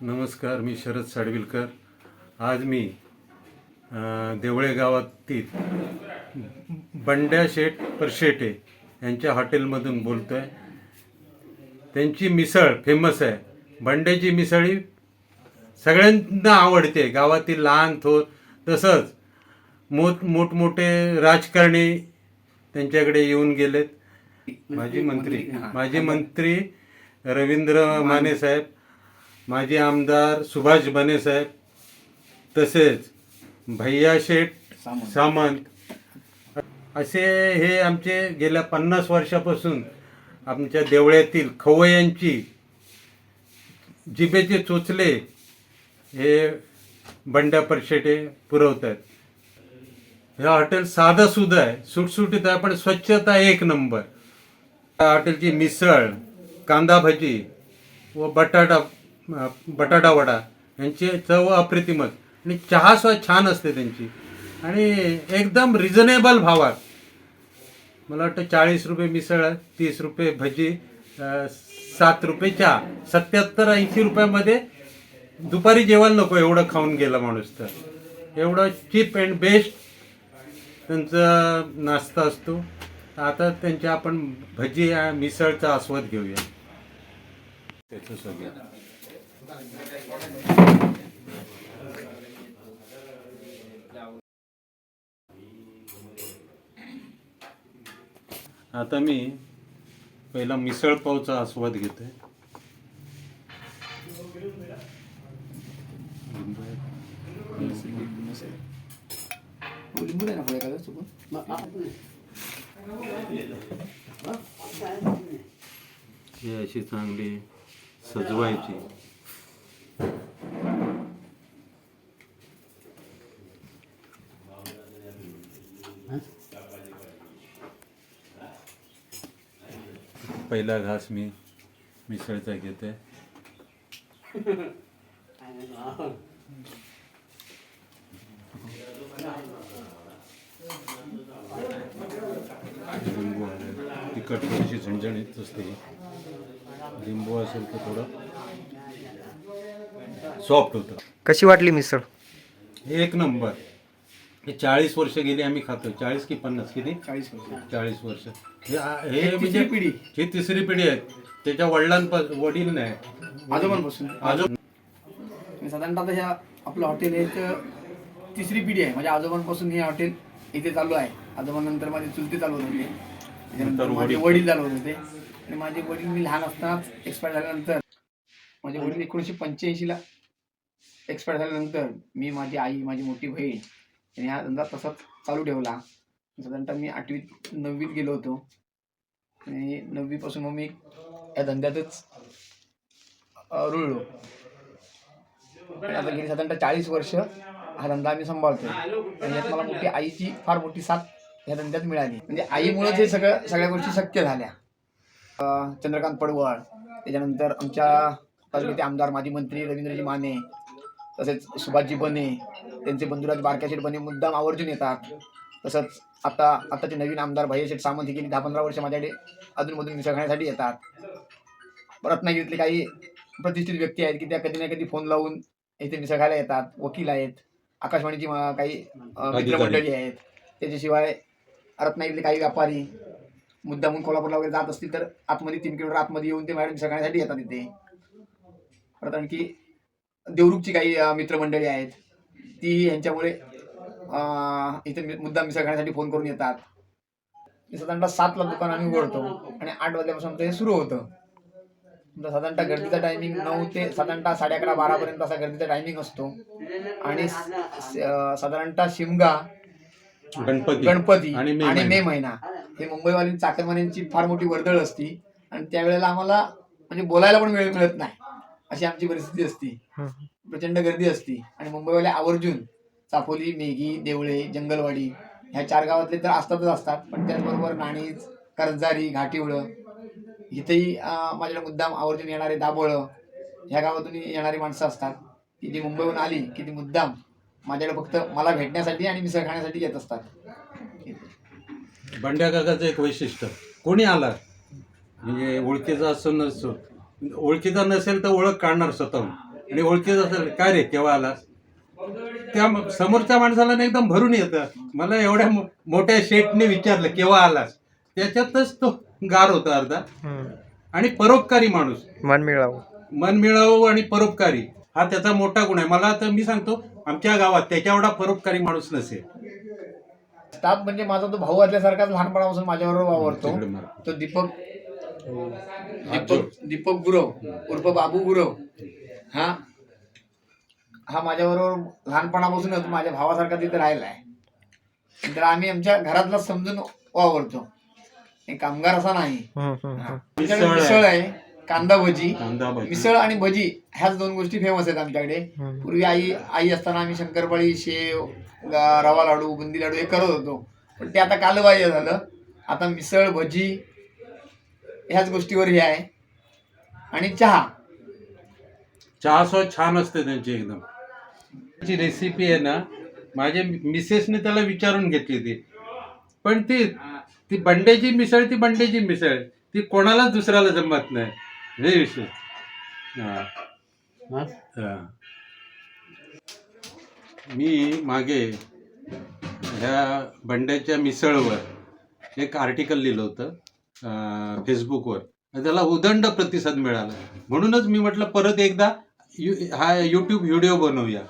नमस्कार मी शरद साडविलकर. आज मी देवळे गावातील बंड्या शेठ परशेटे यांच्या हॉटेलमधून बोलतो आहे त्यांची मिसळ फेमस आहे. बंड्याची मिसळी सगळ्यांना आवडते. गावातील लहान थोर तसंच मोठ मोठमोठे राजकारणी त्यांच्याकडे येऊन गेलेत. माजी मंत्री माजी मंत्री रवींद्र माने साहेब माजी आमदार सुभाष बने साहेब तसेच भैया शेठ सामंत. असे हे आमचे गेल्या पन्नास वर्षापासून आमच्या देवळ्यातील खवय्यांची जिभेचे चोचले हे बंड्या परशेटे पुरवतात. हे हॉटेल साधं सुद्धा आहे सुटसुटीत आहे पण स्वच्छता एक नंबर. हॉटेलची मिसळ कांदा भजी व बटाटा बटाटा वडा यांची चव अप्रतिमच. आणि चहा सुद्धा छान असते त्यांची. आणि एकदम रिझनेबल भावात. मला वाटतं चाळीस रुपये मिसळ तीस रुपये भजी सात रुपये चहा. सत्याहत्तर ऐंशी रुपयामध्ये दुपारी जेवण नको एवढं खाऊन गेला माणूस तर. एवढं चीप अँड बेस्ट त्यांचा नाश्ता असतो. आता त्यांच्या आपण भजी मिसळचा आस्वाद घेऊया. त्याचं सगळं आता मी पहिला मिसळ पावचा आस्वाद घेतोय हे ही अशी चांगली सजवायची. पहिला घास मी मिसळचा घेते. लिंबू आहे. तिखट थोडीशी झणझणीत असते. लिंबू असेल तर थोडं सॉफ्ट होतं. कशी वाटली मिसळ? एक नंबर. हे चाळीस वर्ष गेली आम्ही खातो चाळीस की पन्नास किती चाळीस वर्ष. चाळीस वर्ष. हे हे म्हणजे पिढी. ही तिसरी पिढी आहे. त्याच्या वडिलांपासून वडील नाही. आजोबांपासून. आजो आणि साधारणतः आता ह्या आपलं हॉटेल हे एक तिसरी पिढी आहे. माझ्या आजोबांपासून हे हॉटेल इथे चालू आहे. आजोबांनंतर माझे चुलते चालवत होते. त्याच्यानंतर माझे वडील. वडील चालवत होते. आणि माझे वडील मी लहान असतानाच एक्सपायर झाल्यानंतर माझे वडील एकोणीसशे पंच्याऐंशीला एक्सपायर झाल्यानंतर मी माझी आई माझी मोठी बहीण आणि हा धंदा तसाच चालू ठेवला. साधारणतः मी आठवीत नववीत गेलो होतो. आणि नववीपासून मग मी या धंद्यातच रुळलो. आता गेली साधारणतः चाळीस वर्ष हा धंदा आम्ही सांभाळतो आणि यात मला मोठी आईची फार मोठी साथ या धंद्यात मिळाली. म्हणजे आईमुळेच हे सगळं सगळ्या गोष्टी शक्य झाल्या. चंद्रकांत पडवळ त्याच्यानंतर आमच्या तालुक्याचे आमदार माजी मंत्री रवींद्रजी माने तसेच सुभाषजी बने त्यांचे बंधुराज बारक्याशेठ बने मुद्दाम आवर्जून येतात. तसंच आता आताचे नवीन आमदार भैयाशेठ सामंत हे गेली दहा पंधरा वर्ष माझ्याकडे अधूनमधून मिसळ खाण्यासाठी येतात. रत्नागिरीतले काही प्रतिष्ठित व्यक्ती आहेत की त्या कधी ना कधी फोन लावून इथे मिसळ खायला येतात वकील आहेत आकाशवाणीची काही मित्रमंडळी आहेत. त्याच्याशिवाय रत्नागिरीतले काही व्यापारी. मुद्दामून कोल्हापूरला वगैरे जात असतील तर आतमध्ये तीन किलोमीटर आतमध्ये येऊन ते मॅडम मिसळ खाण्यासाठी येतात इथे. परत आणखी देवरूखची काही मित्रमंडळी आहेत. ती यांच्यामुळे इथे मि- मुद्दाम मिसळ खाण्यासाठी फोन करून येतात. साधारणतः सातला दुकान आम्ही उघडतो आणि आठ वाजल्यापासून हे सुरू होतं. समजा साधारणतः गर्दीचा टायमिंग नऊ ते साधारणतः साडे अकरा बारापर्यंत असा गर्दीचा टायमिंग असतो. आणि साधारणतः शिमगा गणपती गणपती आणि मे. महिना. हे मुंबईवाली चाकरमान्यांची फार मोठी वर्दळ असती. आणि त्यावेळेला आम्हाला म्हणजे बोलायला पण वेळ मिळत नाही. अशी आमची परिस्थिती असती. प्रचंड गर्दी असती. आणि मुंबईवाले आवर्जून चापोली मेघी देवळे जंगलवाडी ह्या चार गावातले तर असतातच असतात. पण त्याचबरोबर नाणीज कर्जारी घाटिवळं इथेही माझ्याकडे मुद्दाम आवर्जून येणारे दाभोळं ह्या गावातून येणारी माणसं असतात. की जी मुंबईहून आली की ती मुद्दाम माझ्याकडे फक्त मला भेटण्यासाठी आणि मिसळ खाण्यासाठी येत असतात. बंड्या काकाचं एक वैशिष्ट्य. कोणी आला? म्हणजे ओळखीचा असो नसो. ओळखीचा नसेल तर ओळख काढणार स्वतःहून. आणि ओळखीत असेल काय रे केव्हा आलास? त्या म- समोरच्या माणसाला ना एकदम भरून येतं. मला एवढ्या मो- मोठ्या शेटने विचारलं केव्हा आलास? त्याच्यातच तो गार होता अर्धा. आणि परोपकारी माणूस. मन मिळावं. मन मिळावू आणि परोपकारी. हा त्याचा मोठा गुण आहे. मला तर मी सांगतो आमच्या गावात त्याच्या एवढा परोपकारी माणूस नसेल. स्टाफ म्हणजे माझा तो भाऊ असल्यासारखाच लहानपणापासून माझ्याबरोबर वावरतो. तो दीपक दीपक दीपक गुरव उर्फ बाबू गुरव. हा? हा माझ्याबरोबर लहानपणापासूनच माझ्या भावासारखा तिथे राहिला आहे तर आम्ही आमच्या घरातला समजून वावरतो. कामगार असा नाही. आमच्याकडे मिसळ आहे. कांदा भजी. कांदा भजी. मिसळ आणि भजी ह्याच दोन गोष्टी फेमस आहेत आमच्याकडे. पूर्वी आई आई असताना आम्ही शंकरपाळी शेव रवा लाडू बुंदी लाडू हे करत होतो. पण ते आता कालबाह्य झालं. आता मिसळ भजी ह्याच गोष्टीवर हे आहे. आणि चहा. चहा सॉ छान असते त्यांची एकदम. ची रेसिपी आहे ना माझ्या मिसेसने त्याला विचारून घेतली ती. पण ती ती बंड्याची मिसळ ती बंड्याची मिसळ. ती कोणालाच दुसऱ्याला जमत नाही. हे विषय. हा. हा. मी मागे ह्या बंड्याच्या मिसळवर एक आर्टिकल लिहिलं होतं. फेसबुकवर त्याला उदंड प्रतिसाद मिळाला. म्हणूनच मी म्हटलं परत एकदा यु हा यूट्यूब व्हिडिओ बनवूया.